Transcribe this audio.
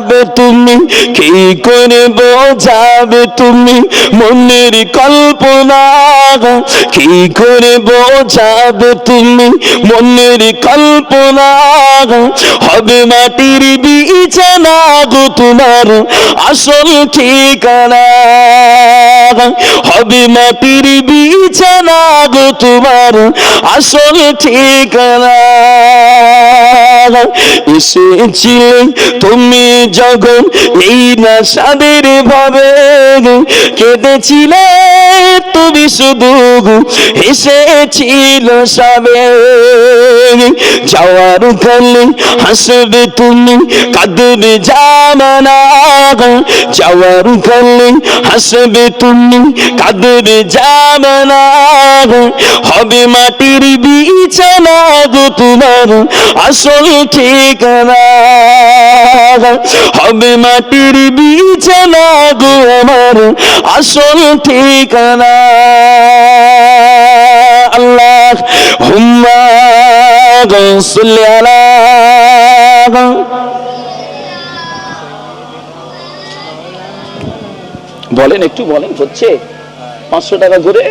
বোঝাবে তুমি? কি করে বোঝাবে তুমি? মনের কল্পনা কি করে বোঝাবে তুমি? মনের কল্পনা হবে মাটির বিছানা গো তোমার আসল ঠিকানা হবে মাটির বিছানা গো তোমার আসল ঠিকানা এসেছিলে তুমি যখন এই না সাদের ভাবে। কেঁদেছিলে, তুমি শুধু হেসেছিল সবে। যাওয়ার কালে হাসবে তুমি, কাঁদবে জামানা যাওয়ার কালে হাসবে তুমি, কাঁদবে জামানা হবে মাটির বিছানা গো তোমার আসল ঠিকানা। হবে মাটির বিছানা গো আমার আসল ঠিকানা। আল্লাহ হুম্মা গসল বলেন একটু বলেন হচ্ছে পাঁচশো টাকা করে